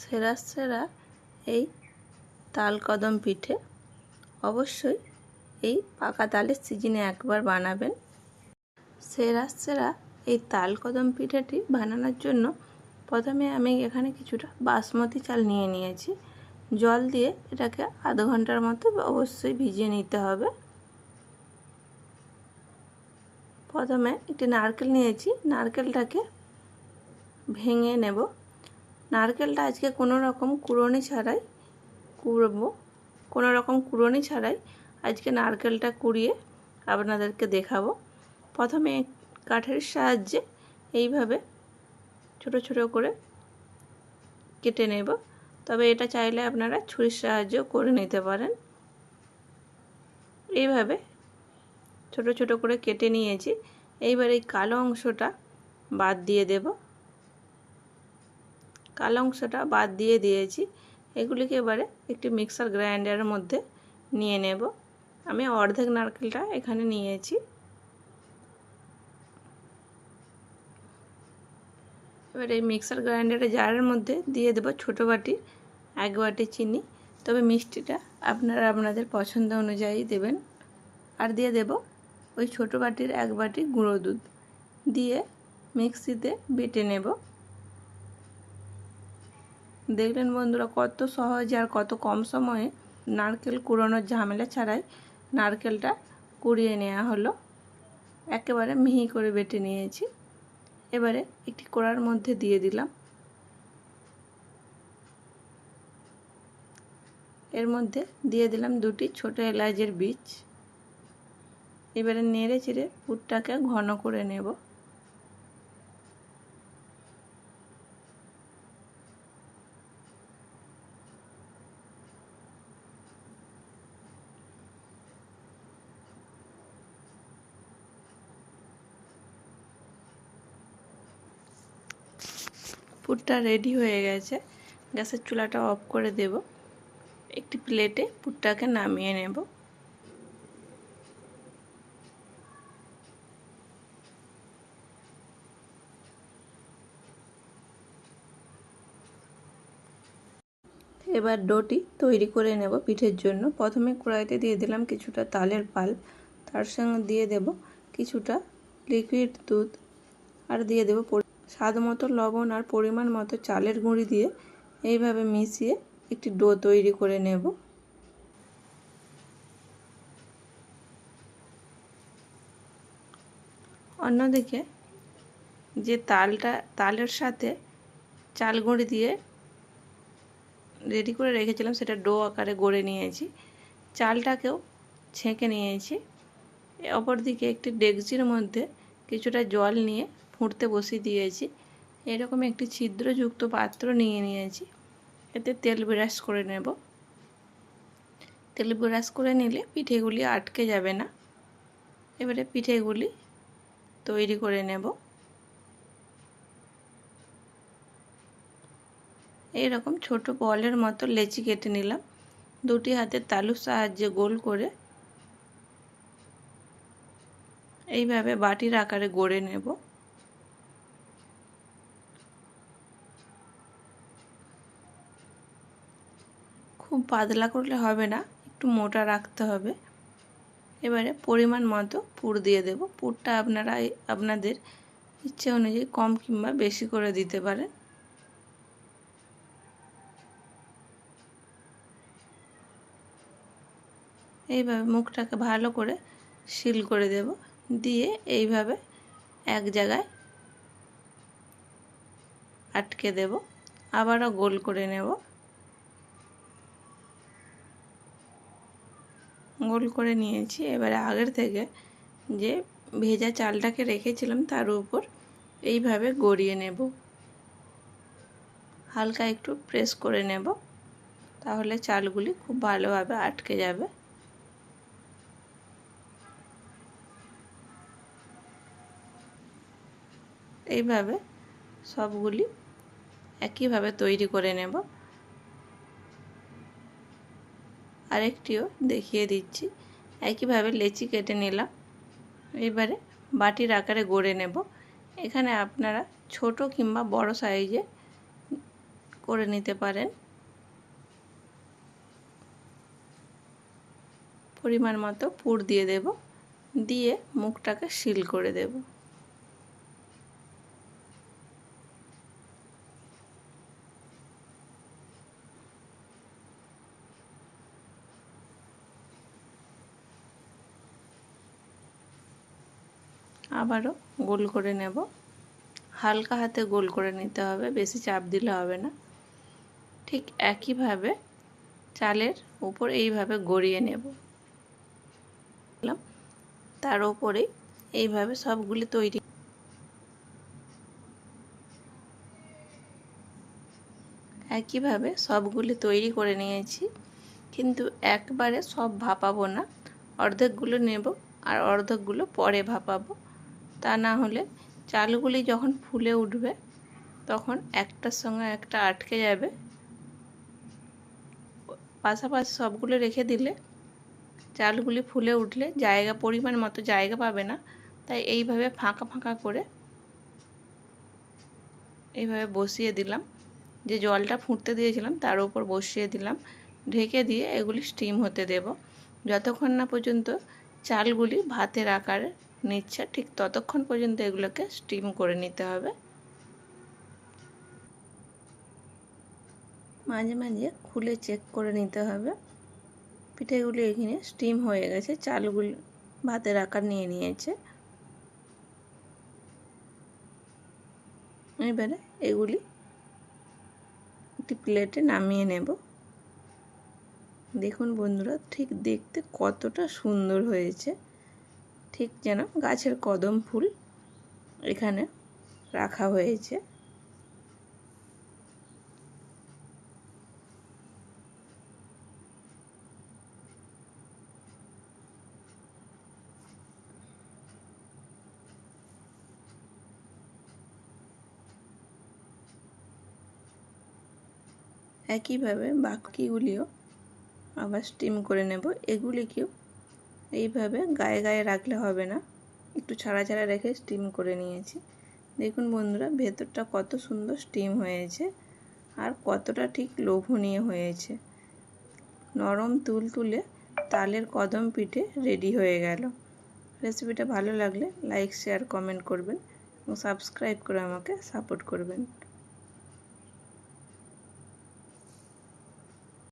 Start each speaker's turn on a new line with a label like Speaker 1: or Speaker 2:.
Speaker 1: সেরা সেরা এই তাল কদম পিঠে অবশ্যই এই পাকা তালের সিজনে একবার বানাবেন। সেরা সেরা এই তাল কদম পিঠাটি বানানোর জন্য প্রথমে আমি এখানে কিছুটা বাসমতি চাল নিয়ে নিয়েছি। জল দিয়ে এটাকে আধ ঘণ্টার মতো অবশ্যই ভিজিয়ে নিতে হবে। প্রথমে একটি নারকেল নিয়েছি, নারকেলটাকে ভেঙে নেব। নারকেলটা আজকে কোনো রকম কুড়োনি ছাড়াই কুড়বো, কোনো রকম কুড়োনি ছাড়াই আজকে নারকেলটা কুড়িয়ে আপনাদেরকে দেখাবো। প্রথমে কাঠের সাহায্যে এইভাবে ছোট ছোট করে কেটে নেব। তবে এটা চাইলে আপনারা ছুরির সাহায্যেও করে নিতে পারেন। এইভাবে ছোট ছোট করে কেটে নিয়েছি। এইবার এই কালো অংশটা বাদ দিয়ে দেব। কালো অংশটা বাদ দিয়ে দিয়েছি। এগুলিকে এবারে একটি মিক্সার গ্রাইন্ডারের মধ্যে নিয়ে নেব। আমি অর্ধেক নারকেলটা এখানে নিয়েছি। এবার এই মিক্সার গ্রাইন্ডারের জারের মধ্যে দিয়ে দেবো ছোটো বাটি, এক বাটি চিনি। তবে মিষ্টিটা আপনারা আপনাদের পছন্দ অনুযায়ী দেবেন। আর দিয়ে দেব ওই ছোটো বাটির এক বাটি গুঁড়ো দুধ। দিয়ে মিক্সিতে বেটে নেব। দেখলেন বন্ধুরা, কত সহজে আর কত কম সময়ে নারকেল কুড়োনোর ঝামেলা ছাড়াই নারকেলটা কুড়িয়ে নেওয়া হলো। একেবারে মিহি করে বেটে নিয়েছি। এবারে একটি কড়ার মধ্যে দিয়ে দিলাম। এর মধ্যে দিয়ে দিলাম দুটি ছোট এলাচের বীজ। এবারে নেড়ে চেড়ে পুরটাকে ঘন করে নেব। পুরটা রেডি হয়ে গেছে। গ্যাসের চুলাটা অফ করে দেব। একটি প্লেটে পুরটাকে নামিয়ে নেব। এবার ডোটি তৈরি করে নেব পিঠের জন্য। প্রথমে কড়াইতে দিয়ে দিলাম কিছুটা তালের পাল্প। তার সঙ্গে দিয়ে দেব কিছুটা লিকুইড দুধ। আর দিয়ে দেব স্বাদ মতো লবণ আর পরিমাণ মতো চালের গুঁড়ি দিয়ে এইভাবে মিশিয়ে একটি ডো তৈরি করে নেব। অন্যদিকে যে তালটা, তালের সাথে চাল গুঁড়ি দিয়ে রেডি করে রেখেছিলাম, সেটা ডো আকারে গড়ে নিয়েছি। চালটাকেও ছেঁকে নিয়েছি। অপরদিকে একটি ডেকচির মধ্যে কিছুটা জল নিয়ে ফুটতে বসিয়ে দিয়েছি। এরকম একটি ছিদ্রযুক্ত পাত্র নিয়ে নিয়েছি। এতে তেল ব্রাশ করে নেব। তেল ব্রাশ করে নিলে পিঠেগুলি আটকে যাবে না। এবারে পিঠেগুলি তৈরি করে নেব। এইরকম ছোট বলের মতো লেচি কেটে নিলাম। দুটি হাতে তালুর সাহায্যে গোল করে এইভাবে বাটির আকারে গড়ে নেব। খুব পাতলা করলে হবে না, একটু মোটা রাখতে হবে। এবারে পরিমাণ মতো পুর দিয়ে দেব। পুরটা আপনারা আপনাদের ইচ্ছে অনুযায়ী কম কিংবা বেশি করে দিতে পারেন। এইভাবে মুখটাকে ভালো করে সিল করে দেব। দিয়ে এইভাবে এক জায়গায় আটকে দেব। আবারও গোল করে নেব। গোল করে নিয়েছি। এবারে আগের থেকে যে ভেজা চালটাকে রেখেছিলাম তার উপর এইভাবে গড়িয়ে নেব। হালকা একটু প্রেস করে নেব, তাহলে চালগুলি খুব ভালোভাবে আটকে যাবে। এইভাবে সবগুলি একইভাবে তৈরি করে নেব। আরেকটিও দেখিয়ে দিচ্ছি। একইভাবে লেচি কেটে নিলাম। এবারে বাটির আকারে গড়ে নেব। এখানে আপনারা ছোট কিংবা বড় সাইজে করে নিতে পারেন। পরিমাণ মতো পুর দিয়ে দেব। দিয়ে মুখটাকে সিল করে দেব। আবারও গোল করে নেব। হালকা হাতে গোল করে নিতে হবে, বেশি চাপ দিলে হবে না। ঠিক একইভাবে চালের উপর এইভাবে গড়িয়ে নেব। তার ওপরে এইভাবে সবগুলি তৈরি একইভাবে সবগুলি তৈরি করে নিয়েছি। কিন্তু একবারে সব ভাপাবো না। অর্ধেকগুলো নেব আর অর্ধেকগুলো পরে ভাপাবো। তা না হলে চালগুলি যখন ফুলে উঠবে, তখন একটার সঙ্গে একটা আটকে যাবে। পাশাপাশি সবগুলো রেখে দিলে চালগুলি ফুলে উঠলে জায়গা, পরিমাণ মতো জায়গা পাবে না। তাই এইভাবে ফাঁকা ফাঁকা করে এইভাবে বসিয়ে দিলাম। যে জলটা ফুটতে দিয়েছিলাম তার উপর বসিয়ে দিলাম। ঢেকে দিয়ে এগুলি স্টিম হতে দেব। যতক্ষণ না পর্যন্ত চালগুলি ভাতের আকারে নিচ্ছে, ঠিক ততক্ষণ পর্যন্ত এগুলোকে স্টিম করে নিতে হবে। মাঝে মাঝে খুলে চেক করে নিতে হবে। পিঠেগুলি এখানে স্টিম হয়ে গেছে, চালগুলি ভাতের আকার নিয়ে নিয়েছে। এবারে এগুলি একটি প্লেটে নামিয়ে নেব। দেখুন বন্ধুরা, ঠিক দেখতে কতটা সুন্দর হয়েছে। ঠিক যেন গাছের কদম ফুল এখানে রাখা হয়েছে। একইভাবে বাকিগুলিও আবার স্টিম করে নেব। এগুলিকেও এইভাবে গায়ে গায়ে রাখলে হবে না। একটু ছাড়া ছাড়া রেখে স্টিম করে নিয়েছি। দেখুন বন্ধুরা, ভেতরটা কত সুন্দর স্টিম হয়েছে আর কতটা ঠিক লোভনীয় হয়েছে। নরম তুল তুলে তালের কদম পিঠে রেডি হয়ে গেল। রেসিপিটা ভালো লাগলে লাইক শেয়ার কমেন্ট করবেন এবং সাবস্ক্রাইব করে আমাকে সাপোর্ট করবেন।